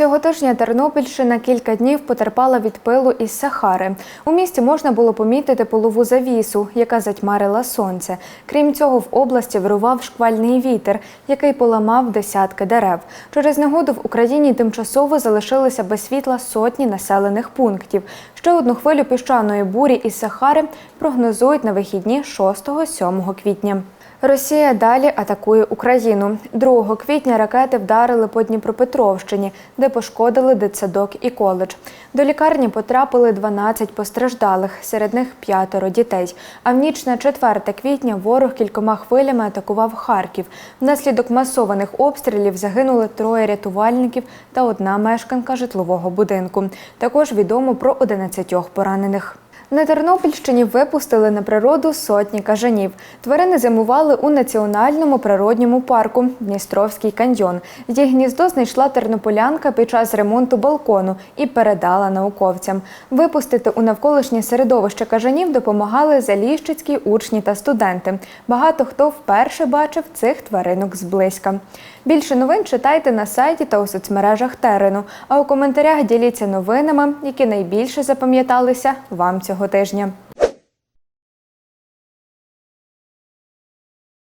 Цього тижня Тернопільщина кілька днів потерпала від пилу із Сахари. У місті можна було помітити полову завісу, яка затьмарила сонце. Крім цього, в області вирував шквальний вітер, який поламав десятки дерев. Через негоду в Україні тимчасово залишилися без світла сотні населених пунктів. Ще одну хвилю піщаної бурі із Сахари прогнозують на вихідні 6-7 квітня. Росія далі атакує Україну. 2 квітня ракети вдарили по Дніпропетровщині, де пошкодили дитсадок і коледж. До лікарні потрапили 12 постраждалих, серед них п'ятеро дітей. А в ніч на 4 квітня ворог кількома хвилями атакував Харків. Внаслідок масованих обстрілів загинули троє рятувальників та одна мешканка житлового будинку. Також відомо про 11 поранених. На Тернопільщині випустили на природу сотні кажанів. Тварини зимували у національному природньому парку Дністровський каньйон. Їх гніздо знайшла тернополянка під час ремонту балкону і передала науковцям. Випустити у навколишнє середовище кажанів допомагали заліщицькі учні та студенти. Багато хто вперше бачив цих тваринок зблизька. Більше новин читайте на сайті та у соцмережах Терену. А у коментарях діліться новинами, які найбільше запам'яталися вам цього тижня.